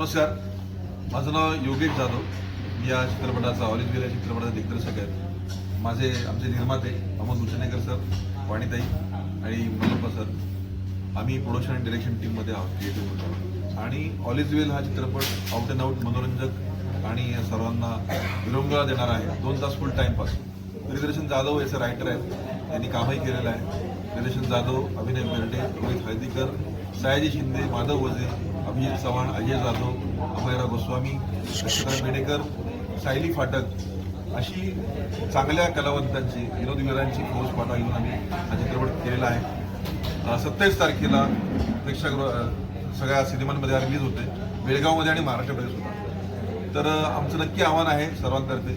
नमस्कार. माझं नाव योगेश जाधव. मी या चित्रपटाचा ऑल इंडिया या चित्रपटाचा दिग्दर्शक आहे. माझे आमचे निर्माते अमोल उचनेकर सर वाणीताई आणि मल्लप्पा सर. आम्ही प्रोडक्शन आणि डिरेक्शन टीममध्ये आहोत क्रिएटिव्ह आणि ऑल इज वेल हा चित्रपट आउट अँड आउट मनोरंजक आणि सर्वांना विरंगुळा देणारा आहे. दोन तास फुल टाईमपास प्रिदर्शन जाधव याचे रायटर आहेत त्यांनी कामही केलेलं आहे. प्रिदर्शन जाधव अभिनय बेर्डे रोहित हळदीकर सयाजी शिंदे माधव वजे अभिजित चव्हाण अजय जाधव अभयराव गोस्वामी लक्ष्मीकांत बेडेकर सायली फाटक अशी चांगल्या कलावंतांची विनोदवीरांची फौज पाठा घेऊन आम्ही हा चित्रपट केलेला आहे. सत्तावीस तारखेला प्रेक्षागृह सगळ्या सिनेमांमध्ये रिलीज होते बेळगावमध्ये आणि महाराष्ट्रामध्ये सुद्धा. तर आमचं नक्की आव्हान आहे सर्वांतर्फे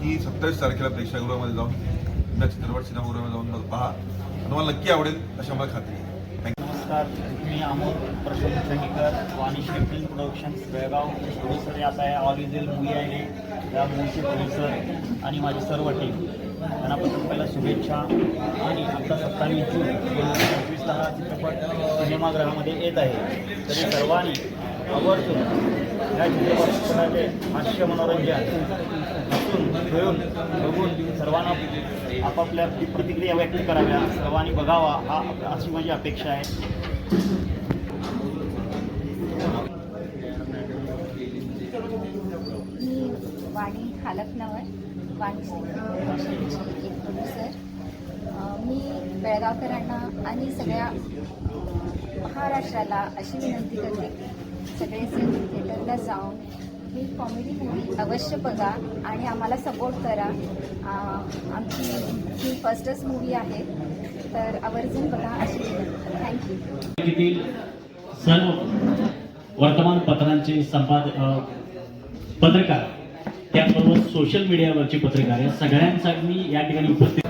की सत्तावीस तारखेला प्रेक्षागृहामध्ये जाऊन त्या चित्रपट सिनेमागृहामध्ये जाऊन पहा. आणि मला नक्की आवडेल अशा मला खात्री आहे. नमस्कार मी Amol Prasanna Sangikar Vanishri film productions Belgaum producer यात आहे ऑल इजेल मूवी आहे या मूवीचे प्रोड्युसर आणि माझी सर्व टीम त्यांना प्रथम पहिला शुभेच्छा आणि आता सत्तावीस जून दोन हजार पंचवीसला हा चित्रपट सिनेमागृहामध्ये येत आहे. तरी सर्वांनी आवर्जून या चित्रपटाचे हास्य मनोरंजन. खेळून बघून सर्वांना आपापल्या प्रतिक्रिया व्यक्त कराव्या. सर्वांनी बघावा. हा अशी माझी अपेक्षा आहे. मी वाणी खालपनावर वाणी एक प्रोड्युसर मी बेळगावकरांना आणि सगळ्या महाराष्ट्राला अशी विनंती करते सगळेजण थिएटरला जाऊन ही कॉमेडी मूवी अवश्य बघा आणि आम्हाला सपोर्ट करा. आमची ही फर्स्टच मूवी आहे तर आवर्जून बघा अशी विनंती. थँक्यू सर्व वर्तमानपत्रांचे संपाद अ, पत्रकार त्याबरोबर सोशल मीडियावरचे पत्रकार या सगळ्यांसाठी मी या ठिकाणी उपस्थित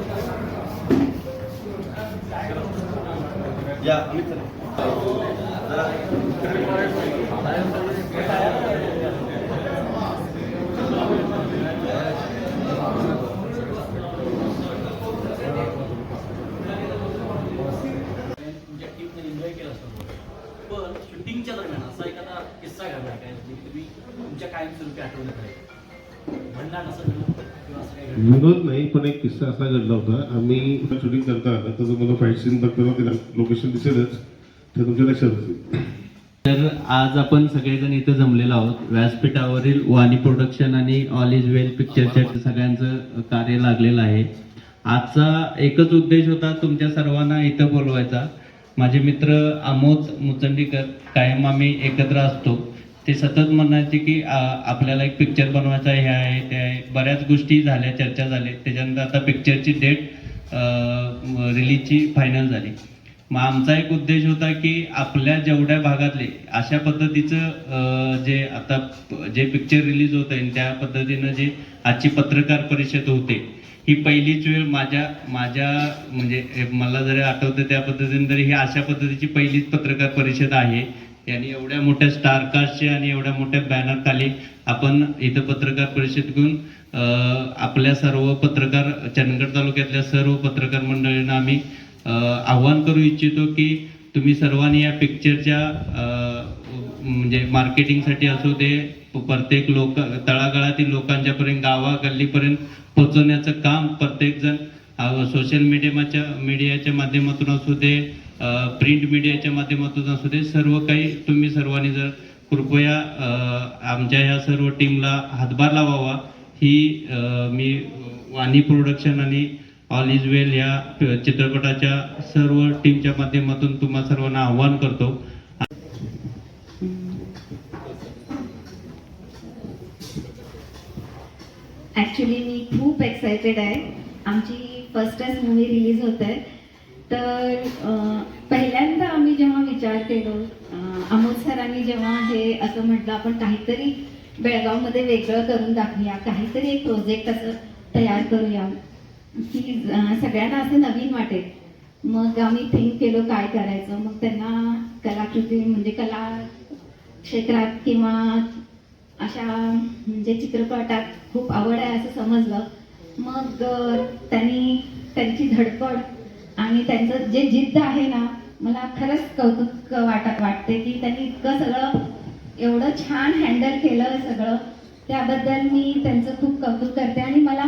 तुमच्या टीमने एन्जॉय केला असतो पण शूटिंगच्या दरम्यान असा एखादा किस्सा घडला काय जे की तुम्ही तुमच्या कायमस्वरूपी असं विनोद नाही पण एक किस्सा असा घडला होता. आम्ही शूटिंग करताना तर तुम्हाला फाईट सीन बघताना ते लोकेशन दिसेलच. ते तुमच्या लक्षात असेल. तर आज आपण सगळेजण इथं जमलेलो आहोत. व्यासपीठावरील वाणी प्रोडक्शन आणि ऑल इज वेल पिक्चरच्या सगळ्यांचं कार्य लागलेलं आहे. आजचा एकच उद्देश होता तुमच्या सर्वांना इथं बोलवायचा. माझे मित्र आमोद मुचंडीकर कायम आम्ही एकत्र असतो. ते सतत म्हणायचे की आपल्याला एक पिक्चर बनवायचा हे आहे ते आहे. बऱ्याच गोष्टी झाल्या चर्चा झाल्या त्याच्यानंतर आता पिक्चरची डेट रिलीजची फायनल झाली. मग आमचा एक उद्देश होता की आपल्या जेवढ्या भागातले अशा पद्धतीचं जे आता जे पिक्चर रिलीज होत आहे त्या पद्धतीनं जे आजची पत्रकार परिषद होते ही पहिलीच वेळ माझ्या माझ्या म्हणजे मला जरी आठवतं त्या पद्धतीने तरी ही अशा पद्धतीची पहिलीच पत्रकार परिषद आहे. यांनी एवढ्या मोठ्या स्टारकास्टचे आणि एवढ्या मोठ्या बॅनर खाली आपण इथं पत्रकार परिषद घेऊन आपल्या सर्व पत्रकार चंदगड तालुक्यातल्या सर्व पत्रकार मंडळींना आम्ही आव्हान करू इच्छितो की तुम्ही सर्वांनी या पिक्चरच्या म्हणजे मार्केटिंगसाठी असू दे प्रत्येक लोक तळागाळातील लोकांच्यापर्यंत गावा गल्लीपर्यंत काम प्रत्येकजण सोशल मीडियाच्या मीडियाच्या माध्यमातून असू दे प्रिंट मीडियाच्या माध्यमातून असू दे सर्व काही तुम्ही सर्वांनी जर कृपया आमच्या ह्या सर्व टीमला हातभार लावावा. ही मी वाणी प्रोडक्शन आणि ऑल इज वेल या चित्रपटाच्या सर्व टीमच्या माध्यमातून तुम्हा सर्वांना आव्हान करतो. ॲक्च्युली मी खूप एक्सायटेड आहे. आमची फर्स्टच मूवी रिलीज होत आहे. तर पहिल्यांदा आम्ही जेव्हा विचार केलो अं, अमोल सरांनी जेव्हा हे असं म्हटलं आपण काहीतरी बेळगावमध्ये वेगळं करून दाखवूया काहीतरी एक प्रोजेक्ट असं तयार करूया की सगळ्यांना असं नवीन वाटेल. मग आम्ही थिंक केलो काय करायचं मग त्यांना कलाकृती म्हणजे कला क्षेत्रात किंवा अशा म्हणजे चित्रपटात खूप आवड आहे असं समजलं. मग त्यांनी त्यांची धडपड आणि त्यांचं जे जिद्द आहे ना मला खरंच कौतुक वाटत वाटते की त्यांनी इतकं सगळं एवढं छान हँडल केलं सगळं. त्याबद्दल मी त्यांचं खूप कौतुक करते आणि मला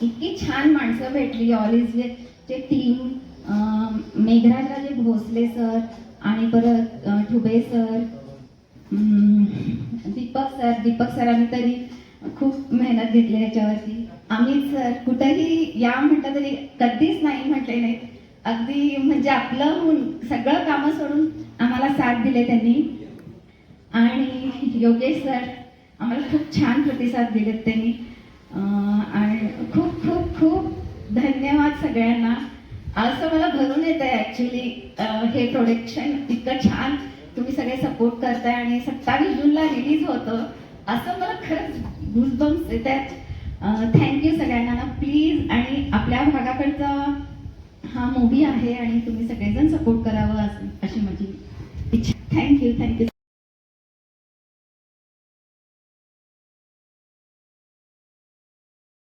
इतकी छान माणसं भेटली. ऑल इज जे जे टीम मेघराजराजे भोसले सर आणि परत ठुबे सर दीपक सर दीपक सरांनी तरी खूप मेहनत घेतली ह्याच्यावरती. अमित सर कुठेही या म्हटलं तरी कधीच नाही म्हटले नाही अगदी म्हणजे आपलं सगळं कामं सोडून आम्हाला साथ दिले त्यांनी. आणि योगेश सर आम्हाला खूप छान प्रतिसाद दिलेत त्यांनी. आणि खूप खूप खूप धन्यवाद सगळ्यांना. असं मला भरून येत आहे ॲक्च्युली हे प्रोडक्शन इतकं छान तुम्ही सगळे सपोर्ट करताय आणि सत्तावीस जूनला रिलीज होतं. असं मला खरंच गुजबम्स येत आहेत थँक्यू सगळ्यांना प्लीज आणि आपल्या भागाकडचा हा मूवी आहे आणि तुम्ही सगळेजण सपोर्ट करावं अशी माझी इच्छा. Thank you thank you